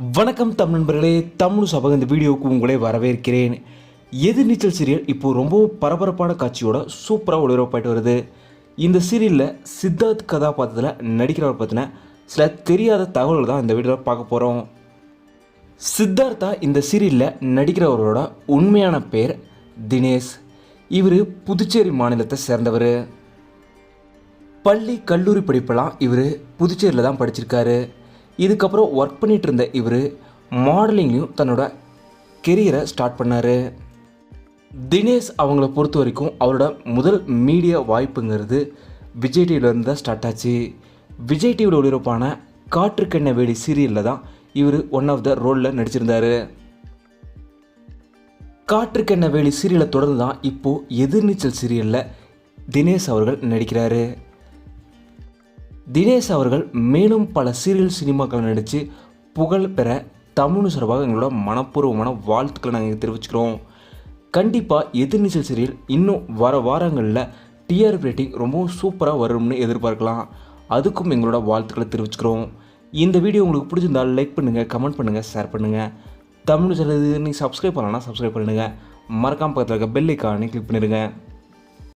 வணக்கம் தமிழ் நண்பர்களே. தமிழ் சபக இந்த வீடியோவுக்கு உங்களை வரவேற்கிறேன். எதிர்நீச்சல் சீரியல் இப்போது ரொம்பவும் பரபரப்பான காட்சியோட சூப்பராக ஒளிபரப்பாயிட்டு வருது. இந்த சீரியலில் சித்தார்த் கதாபாத்திரத்தில் நடிக்கிறவர் பற்றின சில தெரியாத தகவல்கள் தான் இந்த வீடியோவில் பார்க்க போகிறோம் சித்தார்த்தா இந்த சீரியலில் நடிக்கிறவரோட உண்மையான பேர் தினேஷ். இவர் புதுச்சேரி மாநிலத்தை சேர்ந்தவர். பள்ளி கல்லூரி படிப்பெல்லாம் இவர் புதுச்சேரியில் தான் படிச்சிருக்காரு. இதுக்கப்புறம் ஒர்க் பண்ணிகிட்டு இருந்த இவர் மாடலிங்லேயும் தன்னோட கெரியரை ஸ்டார்ட் பண்ணார். தினேஷ் அவங்கள பொறுத்த வரைக்கும் அவரோட முதல் மீடியா வாய்ப்புங்கிறது விஜய் டிவிலேருந்து தான் ஸ்டார்ட் ஆச்சு. விஜய் டிவியில் ஒளிபரப்பான காற்றுக்கெண்ண வேலி சீரியலில் தான் இவர் ஒன் ஆஃப் த ரோலில் நடிச்சிருந்தார். காற்றுக்கெண்ண வேலி சீரியலை தொடர்ந்து தான் இப்போது எதிர்நீச்சல் சீரியலில் தினேஷ் அவர்கள் நடிக்கிறாரு. தினேஷ் அவர்கள் மேலும் பல சீரியல் சினிமாக்கள் நடித்து புகழ் பெற தமிழ் சார்பாக எங்களோட மனப்பூர்வமான வாழ்த்துக்களை நாங்கள் தெரிவிச்சுக்கிறோம். கண்டிப்பாக எதிர்நீச்சல் சீரியல் இன்னும் வர வாரங்களில் டிஆர்பி ரேட்டிங் ரொம்பவும் சூப்பராக வரும்னு எதிர்பார்க்கலாம். அதுக்கும் எங்களோட வாழ்த்துக்களை தெரிவிச்சுக்கிறோம். இந்த வீடியோ உங்களுக்கு பிடிச்சிருந்தால் லைக் பண்ணுங்கள் கமெண்ட் பண்ணுங்கள் ஷேர் பண்ணுங்கள் தமிழ் இது நீங்கள் சப்ஸ்கிரைப் பண்ணலன்னா சப்ஸ்கிரைப் பண்ணுங்கள் மறக்காமல் பக்கத்தில் இருக்க பெல் ஐக்கானே கிளிக் பண்ணிடுங்க.